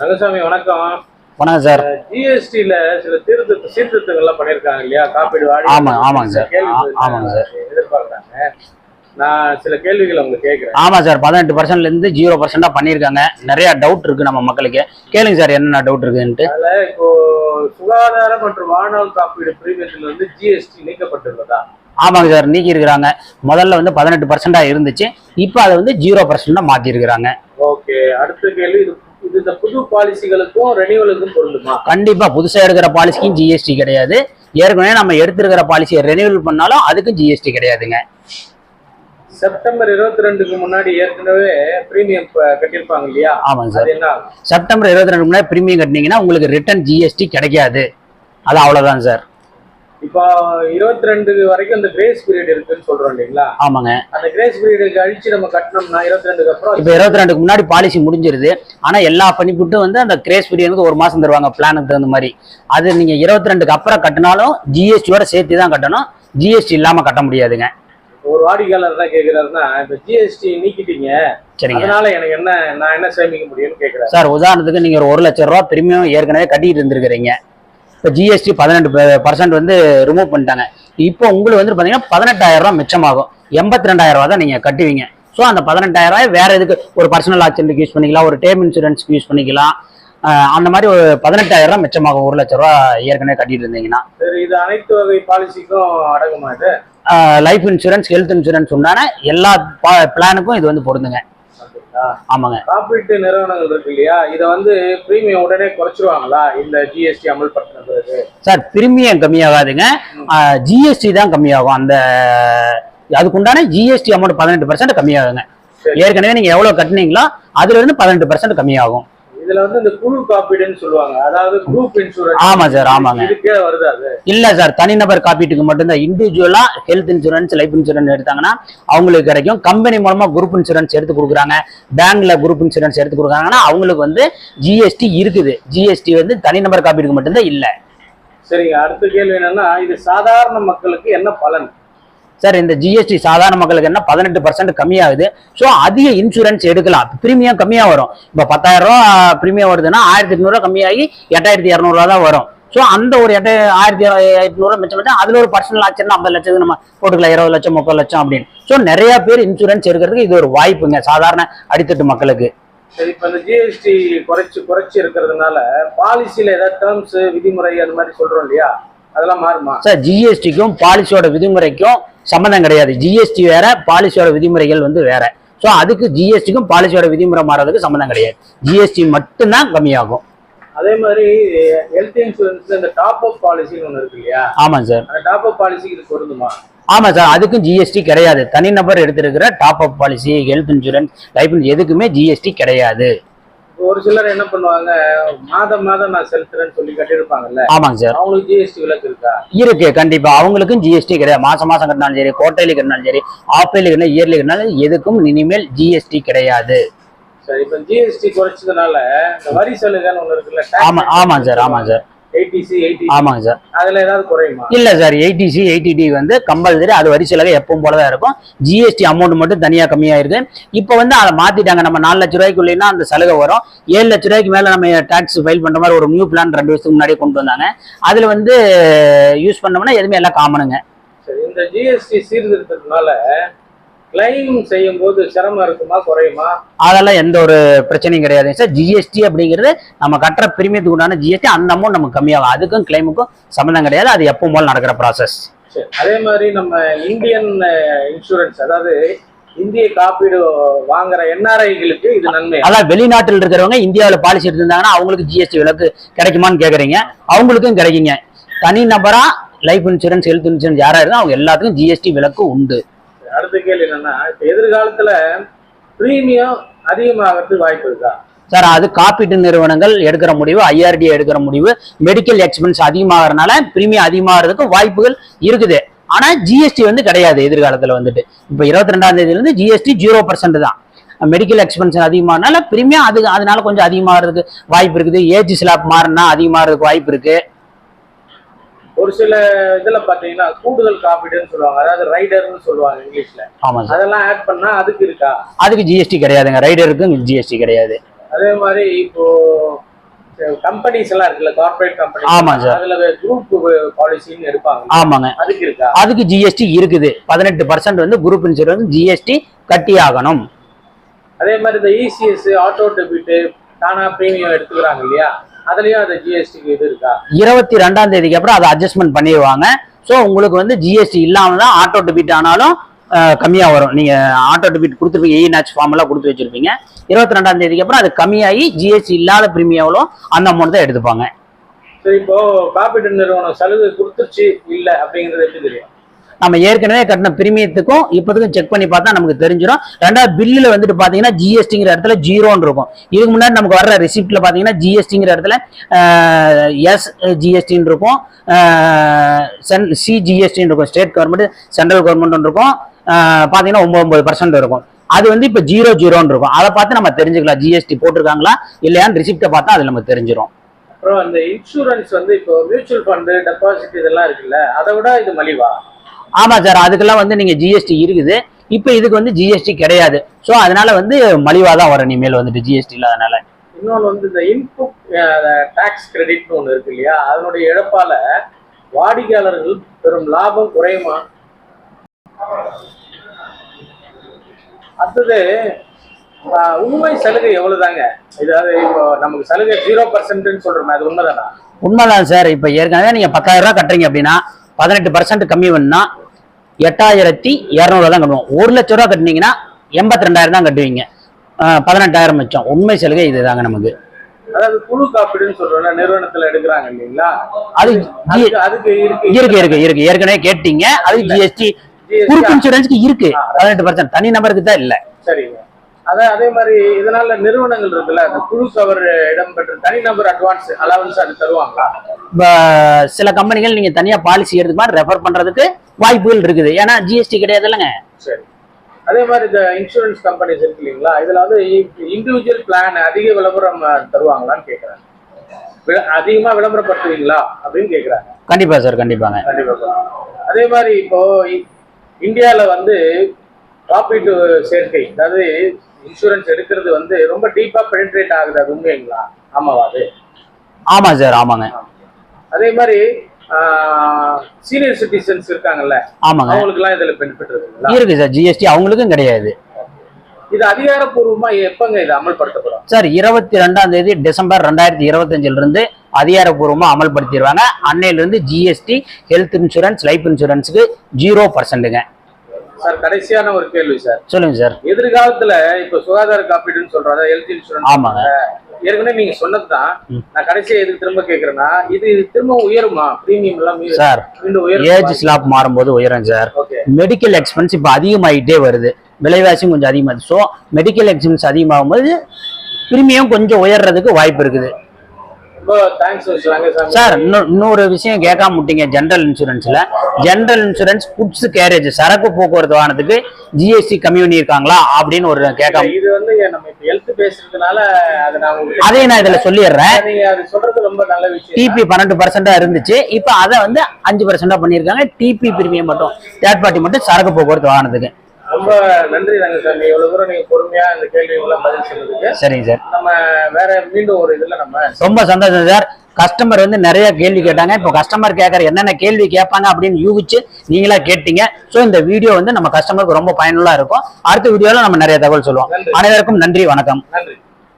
ரங்கசாமி வணக்கம். வணக்கம் சார். ஜிஎஸ்டில சில திருத்த சீர்திருத்தங்கள்லாம் பண்ணிருக்காங்க இல்லையா? காப்பீடு ஆமா, ஆமாங்க சார். ஆமாங்க சார். எதிர்பார்க்கறாங்க. நான் சில கேள்விகள் உங்களுக்கு கேட்கிறேன். ஆமாம் சார் பதினெட்டு பர்சன்ட்லேருந்து ஜீரோ பர்சன்டாக பண்ணியிருக்காங்க. நிறைய டவுட் இருக்குது நம்ம மக்களுக்கு. கேளுங்க சார் என்னென்ன டவுட் இருக்குன்ட்டு. அதுல இப்போ சுகாதார மற்றும் வாழ்நாள் காப்பீடு பிரீமியத்துல இருந்து ஜிஎஸ்டி நீக்கப்பட்டுள்ளதா? ஆமாங்க சார் நீக்கி இருக்கிறாங்க முதல்ல வந்து பதினெட்டு பர்சன்டாக இருந்துச்சு. இப்போ அதை வந்து ஜீரோ பர்சன்டாக மாற்றிருக்கிறாங்க ஓகே அடுத்த கேள்வி இந்த புது பாலிசிகளுக்கும் ரெனியூவலுக்கும் பொருந்துமா? கண்டிப்பாக புதுசாக எடுக்கிற பாலிசிக்கும் ஜிஎஸ்டி கிடையாது. ஏற்கனவே நம்ம எடுத்திருக்கிற பாலிசியை ரெனியூவல் பண்ணாலும் அதுக்கும் ஜிஎஸ்டி கிடையாதுங்க. செப்டம்பர் இருபத்தி ரெண்டுக்கு முன்னாடி ஏற்கனவே பிரீமியம் கட்டியிருப்பாங்க இல்லையா? ஆமாங்க சார்? செப்டம்பர் இருபத்தி ரெண்டு முன்னாடி ப்ரீமியம் கட்டினீங்கன்னா உங்களுக்கு ரிட்டர்ன் ஜிஎஸ்டி கிடைக்காது. அது அவ்வளோதான் சார். இப்போ இருபத்தி ரெண்டு வரைக்கும் அந்த கிரேஸ் பீரியட் இருக்குன்னு சொல்றோம் இல்லைங்களா? ஆமாங்க. அந்த கிரேஸ் பீரியட் கழிச்சு நம்ம கட்டணும்னா இருபத்தி ரெண்டுக்கு அப்புறம் இப்போ இருபத்தி ரெண்டுக்கு முன்னாடி பாலிசி முடிஞ்சிருது. ஆனால் எல்லா பெனிஃபிட்டும் வந்து அந்த கிரேஸ் பீரியனுக்கு ஒரு மாதம் தருவாங்க பிளானுக்கு தகுந்த மாதிரி. அது நீங்கள் இருபத்தி ரெண்டுக்கு அப்புறம் கட்டினாலும் ஜிஎஸ்டியோட சேர்த்து தான் கட்டணும். ஜிஎஸ்டி இல்லாமல் கட்ட முடியாதுங்க. ஒரு வாடிக்கையாளர் தான் கேக்குறாருன்னா இப்ப ஜிஎஸ்டி நீக்கிட்டீங்க. சரிங்க. அதனால எனக்கு என்ன நான் என்ன சேமிக்க முடியும்னு கேக்குறாரு. சார் உதாரணத்துக்கு நீங்கள் ஒரு ஒரு லட்ச ரூபா பிரீமியம் ஏற்கனவே கட்டிட்டு இருந்திருக்கிறீங்க. இப்போ ஜிஎஸ்டி பதினெட்டு பர்சன்ட் வந்து ரிமூவ் பண்ணிட்டாங்க. இப்போ உங்களுக்கு வந்து பார்த்தீங்கன்னா பதினெட்டாயிரம் ரூபா மிச்சமாகும். எண்பத்தி ரெண்டாயிரம் ரூபா தான் நீங்கள் கட்டுவீங்க. ஸோ அந்த பதினெட்டாயிரம் ரூபாய் வேற எதுக்கு? ஒரு பர்சனல் ஆக்சிடென்ட்டுக்கு யூஸ் பண்ணிக்கலாம் ஒரு டேர்ம் இன்சூரன்ஸ்க்கு யூஸ் பண்ணிக்கலாம். அந்த மாதிரி ஒரு பதினெட்டாயிரம் ரூபா மிச்சமாகும். ஒரு லட்ச ரூபா ஏற்கனவே கட்டிட்டு இருந்தீங்கன்னா. சரி இது அனைத்து வகை பாலிசிக்கும் அடங்குமா இது? லைஃப் இன்சூரன்ஸ் ஹெல்த் இன்சூரன்ஸ் உண்டான எல்லா பிளானுக்கும் இது வந்து பொருந்துங்க? ஆமாங்க. காப்பீட்டு நிறுவனங்கள் இருக்கு இல்லையா? இதை வந்து பிரீமியம் உடனே குறைச்சிருவாங்களா? இந்த ஜிஎஸ்டி அமல்படுத்தின பிறகு சார் பிரீமியம் கம்மியாகாதுங்க? ஜிஎஸ்டி தான் கம்மியாகும். அந்த அதுக்குண்டான ஜிஎஸ்டி அமௌண்ட் பதினெட்டு பர்சன்ட் கம்மியாகுங்க. ஏற்கனவே நீங்க எவ்வளவு கட்டினீங்களோ அதுல இருந்து பதினெட்டு பர்சன்ட் கம்மியாகும். இதுல வந்து இந்த குழு காப்பீடுன்னு சொல்லுவாங்க. அதாவது குரூப் இன்சூரன்ஸ் ஆமா சார், ஆமாங்க. இதுக்கே வருது அது. இல்ல சார் தனிநபர் காப்பீட்டுக்கு மட்டும்தான் இண்டிவிஜுவலா ஹெல்த் இன்சூரன்ஸ் லைஃப் இன்சூரன்ஸ் எடுத்தாங்கன்னா அவங்களுக்கு கிடைக்கும். கம்பெனி மூலமா குரூப் இன்சூரன்ஸ் எடுத்து கொடுக்குறாங்க. பேங்க்ல குரூப் இன்சூரன்ஸ் எடுத்து கொடுக்குறாங்கன்னா அவங்களுக்கு வந்து ஜிஎஸ்டி இருக்குது. ஜிஎஸ்டி வந்து தனிநபர் காப்பீட்டுக்கு மட்டும்தான் இல்ல. சரிங்க அடுத்த கேள்வி என்னன்னா இது சாதாரண மக்களுக்கு என்ன பலன்? சார் இந்த ஜிஎஸ்டி சாதாரண மக்களுக்கு என்ன பதினெட்டு பர்சன்ட் கம்மியாகுது. ஸோ அதிக இன்சூரன்ஸ் எடுக்கலாம். ப்ரீமியம் கம்மியாக வரும். இப்போ பத்தாயிரம் ரூபா ப்ரீமியம் வருதுன்னா ஆயிரத்தி எட்நூறுவா கம்மியாகி எட்டாயிரத்தி இரநூறுவா தான் வரும். ஸோ அந்த ஒரு எட்ட ஆயிரத்தி எட்நூறுவா மிச்சம் மிச்சம் அதில் ஒரு பர்சனல் ஆச்சுன்னா ஐம்பது லட்சத்துக்கு நம்ம போட்டுக்கலாம். இருபது லட்சம் முப்பது லட்சம் அப்படின்னு. ஸோ நிறைய பேர் இன்சூரன்ஸ் எடுக்கிறதுக்கு இது ஒரு வாய்ப்புங்க. சாதாரண அடித்தட்டு மக்களுக்கு. சரி இப்ப இந்த ஜிஎஸ்டி குறைச்சு குறைச்சு இருக்கிறதுனால பாலிசியில ஏதாவது டேர்ம்ஸ் விதிமுறை அந்த மாதிரி சொல்றோம் இல்லையா? அதெல்லாம் மாறுமா? சார் ஜிஎஸ்டிக்கும் பாலிசியோட விதிமுறைக்கும் சம்மந்தம் கிடையாது. ஜிஎஸ்டி வேற பாலிசியோட விதிமுறைகள் வந்து வேற. ஸோ அதுக்கு ஜிஎஸ்டிக்கும் பாலிசியோட விதிமுறை மாறதுக்கு சம்மந்தம் கிடையாது. ஜிஎஸ்டி மட்டும்தான் கம்மியாகும். அதே மாதிரி ஹெல்த் இன்சூரன்ஸ்ல இந்த டாப் அப் பாலிசின்னு ஒண்ணு இருக்கு இல்லையா? ஆமாம் சார். அந்த டாப் அப் பாலிசிக்கு இது பொருந்துமா? ஆமாம் சார். அதுக்கும் ஜிஎஸ்டி கிடையாது. தனிநபர் எடுத்திருக்கிற top up policy health insurance life எதுக்குமே ஜிஎஸ்டி கிடையாது. ஒரு சிலர் என்ன பண்ணுவாங்க மாதம் மாதம் நான் செலுத்துறேன்னு சொல்லி கட்டியிருப்பாங்கல்ல. ஆமாங்க சார். அவங்களுக்கு ஜிஎஸ்டி விலக்கு இருக்கா? இருக்கு கண்டிப்பா. அவங்களுக்கும் ஜிஎஸ்டி கிடையாது. மாசம் மாசம் கட்டினாலும் சரி குவார்டர்லி கட்டினாலும் சரி ஆஃப்லைலி கட்டினா இயர்லி கட்டினாலும் எதுக்கும் இனிமேல் ஜிஎஸ்டி கிடையாது. சரி இப்போ ஜிஎஸ்டி குறைச்சதுனால இந்த வரி சலுகைன்னு ஒண்ணு இருக்குல்ல ஆமா ஆமாம் சார் ஆமாம் சார். ஆமாங்க சார். அதுல ஏதாவது குறையுமா? இல்ல சார் எயிட்டிசி எயிட்டி வந்து கம்பல்சரி அது வரி செலவு எப்பவும் போல தான் இருக்கும் ஜிஎஸ்டி அமௌண்ட் மட்டும் தனியா கம்மியா இருக்கு இப்போ வந்து அதை மாத்திட்டாங்க. நம்ம நாலு லட்ச ரூபாய்க்குள்ளேனா அந்த சலுகை வரும். ஏழு லட்ச ரூபாய்க்கு மேல நம்ம டாக்ஸ் ஃபைல் பண்ற மாதிரி ஒரு நியூ பிளான் ரெண்டு வருஷத்துக்கு முன்னாடியே கொண்டு வந்தாங்க. அதுல வந்து யூஸ் பண்ணோம்னா எதுவுமே எல்லாம் காமனுங்க இந்த ஜிஎஸ்டி சீர்திருத்தத்தினால கிளைம் செய்யும் போது சிரமம் இருக்குமா குறையுமா? அதெல்லாம் எந்த ஒரு பிரச்சனையும் கிடையாது. சார் ஜிஎஸ்டி அப்படிங்கிறது நம்ம கட்டுற பிரீமியத்துக்கு உண்டான ஜிஎஸ்டி அந்த அமௌண்ட் நமக்கு கம்மியாகும். அதுக்கும் கிளைமுக்கும் சம்மந்தம் கிடையாது. அது எப்பவும் போல நடக்கிற ப்ராசஸ் அதே மாதிரி நம்ம இந்தியன் இன்சூரன்ஸ் அதாவது இந்திய காப்பீடு வாங்குற என்ஆர்ஐகளுக்கு இது நன்மை. அதான் வெளிநாட்டில் இருக்கிறவங்க இந்தியாவில் பாலிசி எடுத்திருந்தாங்கன்னா அவங்களுக்கு ஜிஎஸ்டி விலக்கு கிடைக்குமான்னு கேட்குறீங்க அவங்களுக்கும் கிடைக்குங்க. தனி நபரா லைஃப் இன்சூரன்ஸ் ஹெல்த் இன்சூரன்ஸ் யாரா இருந்தா அவங்க எல்லாத்துக்கும் ஜிஎஸ்டி விலக்கு உண்டு. அடுத்த கேள்வி என்னன்னா இப்ப எதிர்காலத்துல பிரீமியம் அதிகமாகிறதுக்கு வாய்ப்பு இருக்கா? சார் அது காப்பீட்டு நிறுவனங்கள் எடுக்கிற முடிவு ஐஆர்டி எடுக்கிற முடிவு மெடிக்கல் எக்ஸ்பென்ஸ் அதிகமாகறதுனால பிரீமியம் அதிகமாகிறதுக்கு வாய்ப்புகள் இருக்குது. ஆனா ஜிஎஸ்டி வந்து கிடையாது எதிர்காலத்துல வந்துட்டு. இப்போ இருபத்தி ரெண்டாம் தேதியில இருந்து ஜிஎஸ்டி ஜீரோ பர்சன்ட் தான். மெடிக்கல் எக்ஸ்பென்ஸ் அதிகமானால பிரீமியம் அது அதனால கொஞ்சம் அதிகமாகிறதுக்கு வாய்ப்பு இருக்குது. ஏஜ் ஸ்லாப் மாறினா அதிகமாகிறதுக்கு வாய்ப்பு இருக்கு. ஒரு சில இதுல பாத்தீங்கன்னா கூடுதல் காப்பீடுன்னு சொல்லுவாங்க. அதாவது ரைடர்னு சொல்லுவாங்க இங்கிலீஷ்ல. ஆமா சார். அதெல்லாம் ஆட் பண்ணா அதுக்கு இருக்கா? அதுக்கு ஜிஎஸ்டி கிடையாதுங்க. ரைடருக்கும் ஜிஎஸ்டி கிடையாது. அதே மாதிரி இப்போ கம்பெனிஸ் எல்லாம் இருக்குல்ல கார்ப்பரேட் கம்பெனி ஆமா சார். அதுல குரூப் பாலிசின்னு எடுப்பாங்க. ஆமாங்க. அதுக்கு இருக்கா? அதுக்கு ஜிஎஸ்டி இருக்குது. பதினெட்டு பர்சன்ட் வந்து குரூப் இன்சூரன்ஸ் ஜிஎஸ்டி கட்டி ஆகணும். அதே மாதிரி இந்த இசிஎஸ் ஆட்டோ டெபிட் தானா பிரீமியம் எடுத்துக்கிறாங்க இல்லையா? அதுலயும் அந்த ஜிஎஸ்டிக்கு இது இருக்கா? இருபத்தி ரெண்டாம் தேதிக்கு அப்புறம் அதை அட்ஜஸ்ட்மெண்ட் பண்ணிடுவாங்க. ஸோ உங்களுக்கு வந்து ஜிஎஸ்டி இல்லாமல் தான் ஆட்டோ டெபிட் ஆனாலும் கம்மியாக வரும். நீங்கள் ஆட்டோ டெபிட் கொடுத்துருப்பீங்க இ நாச் ஃபார்ம் எல்லாம் கொடுத்து வச்சிருப்பீங்க. இருபத்தி ரெண்டாம் தேதிக்கு அப்புறம் அது கம்மியாகி ஜிஎஸ்டி இல்லாத பிரீமியம் அந்த அமௌண்ட் தான் எடுத்துப்பாங்க. சரி இப்போ காப்பீட்டு நிறுவனம் சலுகை கொடுத்துருச்சு இல்ல அப்படிங்கிறது எப்படி தெரியும்? நம்ம ஏற்கனவே கட்டின பிரீமியத்துக்கும் இப்போதுக்கும் செக் பண்ணி பார்த்தா நமக்கு தெரிஞ்சிடும் ரெண்டாவது பில்லில் வந்துட்டு பார்த்தீங்கன்னா ஜிஎஸ்டிங்கிற இடத்துல ஜீரோன்னு இருக்கும். இதுக்கு முன்னாடி நமக்கு வர்ற ரிசிப்ட்டில் பார்த்தீங்கன்னா ஜிஎஸ்டிங்கிற இடத்துல எஸ் ஜிஎஸ்டின்னு இருக்கும். சென் சி ஜிஎஸ்டின்னு இருக்கும். ஸ்டேட் கவர்மெண்ட் சென்ட்ரல் கவர்மெண்ட்னு இருக்கும். பார்த்தீங்கன்னா ஒம்பது ஒம்பது பர்சன்ட் இருக்கும். அது வந்து இப்போ ஜீரோ ஜீரோன்னு இருக்கும். அதை பார்த்து நம்ம தெரிஞ்சுக்கலாம். ஜிஎஸ்டி போட்டிருக்காங்களா இல்லையான்னு ரிசிப்டை பார்த்தா அது நமக்கு தெரிஞ்சிடும் அப்புறம் அந்த இன்சூரன்ஸ் வந்து இப்போ மியூச்சுவல் ஃபண்டு டெபாசிட் இதெல்லாம் இருக்குல்ல அதை விட இது மலிவா? ஆமா சார் அதுக்கெல்லாம் வந்து நீங்க ஜிஎஸ்டி இருக்குது. இப்போ இதுக்கு வந்து ஜிஎஸ்டி கிடையாது. ஸோ அதனால வந்து மலிவா தான் வரும் இனிமேல் வந்துட்டு ஜிஎஸ்டி இல்லாதனால இன்னொன்று வந்து இந்த இன்புட் டாக்ஸ் கிரெடிட்னு ஒன்று இருக்கு இல்லையா? அதனுடைய இழப்பால வாடிக்கையாளர்கள் பெரும் லாபம் குறையுமா? அடுத்தது உண்மை சலுகை எவ்வளவுதாங்க? இதாவது இப்போ நமக்கு சலுகை ஜீரோ பர்சன்ட்னு சொல்றோமே அது உண்மைதானா? உண்மைதான் சார். இப்போ ஏற்கனவே நீங்க பத்தாயிரம் ரூபாய் கட்டுறீங்க அப்படின்னா பதினெட்டு பர்சன்ட் கம்மி பண்ணா எட்டாயிரத்தி இரநூறுவா தான் கட்டுவோம் ஒரு லட்ச ரூபா கட்டினீங்கன்னா எண்பத்தி ரெண்டாயிரம் தான் கட்டுவீங்க. பதினெட்டாயிரம் மிச்சம். உண்மை சலுகை இதுதாங்க நமக்கு. அதாவது குழு காப்பீடுன்னு சொல்றோம்ல நிறுவனத்துல எடுக்கிறாங்க இல்லைங்களா? அது அதுக்கு இருக்கு இருக்கு. இருக்கு ஏற்கனவே கேட்டீங்க. அது ஜிஎஸ்டி குரூப் இன்சூரன்ஸ்க்கு இருக்கு. பதினெட்டு பர்சன்ட் தனி நபருக்கு தான் இல்லை. சரிங்க. அதே அதே மாதிரி இதனால நிறுவனங்கள் இருக்குல்ல அந்த குழு கவர் இடம்பெற்ற தனிநபர் அட்வான்ஸ் அலவன்ஸ் அது தருவாங்களா? சில கம்பெனிகள் நீங்க தனியா பாலிசி எடுத்து மாதிரி ரெஃபர் பண்றதுக்கு வாய்ப்புகள் இருக்குது. ஏன்னா ஜிஎஸ்டி கிடையாது இல்லைங்க. சரி. அதே மாதிரி இந்த இன்சூரன்ஸ் கம்பெனிஸ் இருக்கு இல்லைங்களா? இதுல வந்து இண்டிவிஜுவல் பிளான் அதிக விளம்பரம் தருவாங்களான்னு கேக்குறாங்க வி- அதிகமா விளம்பரப்படுத்துவீங்களா? அப்படின்னு கேக்குறாங்க. கண்டிப்பா சார் கண்டிப்பாங்க. கண்டிப்பா அதே மாதிரி இப்போ இ- இந்தியால வந்து காப்பீட்டு சேர்க்கை. அதாவது இன்சூரன்ஸ் எடுக்கிறது வந்து ரொம்ப டீப்பா பெனிட்ரேட் ஆகுது அது உண்மைங்களா? ஆமாவா அது? ஆமா சார் ஆமாங்க. அதே மாதிரி சீனியர் சிட்டிசன்ஸ் இருக்காங்கல்ல ஆமாங்க. அவங்களுக்கு எல்லாம் இதுல பெனிஃபிட் இருக்குங்களா? இருக்கு சார் ஜிஎஸ்டி அவங்களுக்கும் கிடையாது. இது அதிகாரப்பூர்வமா எப்பங்க இது அமல்படுத்தப்படும்? சார் இருபத்தி ரெண்டாம் தேதி டிசம்பர் ரெண்டாயிரத்தி இருபத்தஞ்சுல இருந்து அதிகாரப்பூர்வமா அமல்படுத்திடுவாங்க. அன்னையில இருந்து ஜிஎஸ்டி ஹெல்த் இன்சூரன்ஸ் லைஃப் இன்சூரன்ஸுக்கு ஜீரோ பர்சன்ட்டுங்க சார் கடைசியான ஒரு கேள்வி சார். சொல்லுங்க சார். எதிர்காலத்துல இப்ப சுகாதார காப்பீடுன்னு சொல்றாங்க ஹெல்த் இன்சூரன்ஸ் ஆமாங்க. ஏற்கனவே நீங்க சொன்னதுதான். நான் கடைசியா எதுக்கு திரும்ப கேக்குறேன்னா இது திரும்ப உயருமா? பிரீமியம் எல்லாம் சார் ஏஜ் ஸ்லாப் மாறும்போது உயரும் சார். மெடிக்கல் எக்ஸ்பென்ஸ் இப்போ அதிகமாயிட்டே வருது. விலைவாசியும் கொஞ்சம் அதிகமாகுது. ஸோ மெடிக்கல் எக்ஸ்பென்ஸ் அதிகமாகும் போது பிரீமியம் கொஞ்சம் உயர்றதுக்கு வாய்ப்பு இருக்குது. சார் இன்னொரு விஷயம் கேட்காம விட்டீங்க ஜென்ரல் இன்சூரன்ஸ்ல ஜென்ரல் இன்சூரன்ஸ் குட்ஸ் கேரேஜ் சரக்கு போக்குவரத்து வாகனத்துக்கு ஜிஎஸ்டி கம்மி பண்ணியிருக்காங்களா அப்படின்னு ஒரு கேட்காம இது வந்து நம்ம இப்ப ஹெல்த் பேசுறதுனால அதை நான் உங்களுக்கு அதையும் நான் இதுல சொல்லிடுறேன். சொல்றது ரொம்ப நல்ல விஷயம். டிபி பன்னெண்டு பர்சன்டா இருந்துச்சு. இப்போ அதை வந்து அஞ்சு பர்சன்டா பண்ணியிருக்காங்க. டிபி பிரீமியம் மட்டும் தேர்ட் பார்ட்டி மட்டும் சரக்கு போக்குவரத்து வாகனத்துக்கு. ரொம்ப நன்றி ரங்கசாமி. இவ்வளவு தூரம் நீங்க பொறுமையா இந்த கேள்விகள்லாம் பதில் சொன்னதுக்கு. சரிங்க சார். நம்ம வேற மீண்டும் ஒரு இதுல நம்ம ரொம்ப சந்தோஷம் சார். கஸ்டமர் வந்து நிறைய கேள்வி கேட்டாங்க. இப்போ கஸ்டமர் கேட்கற என்னென்ன கேள்வி கேட்பாங்க அப்படின்னு யூகிச்சு நீங்களா கேட்டீங்க. ஸோ இந்த வீடியோ வந்து நம்ம கஸ்டமருக்கு ரொம்ப பயனுள்ளா இருக்கும். அடுத்த வீடியோல நம்ம நிறைய தகவல் சொல்லுவோம். அனைவருக்கும் நன்றி. வணக்கம். நன்றி.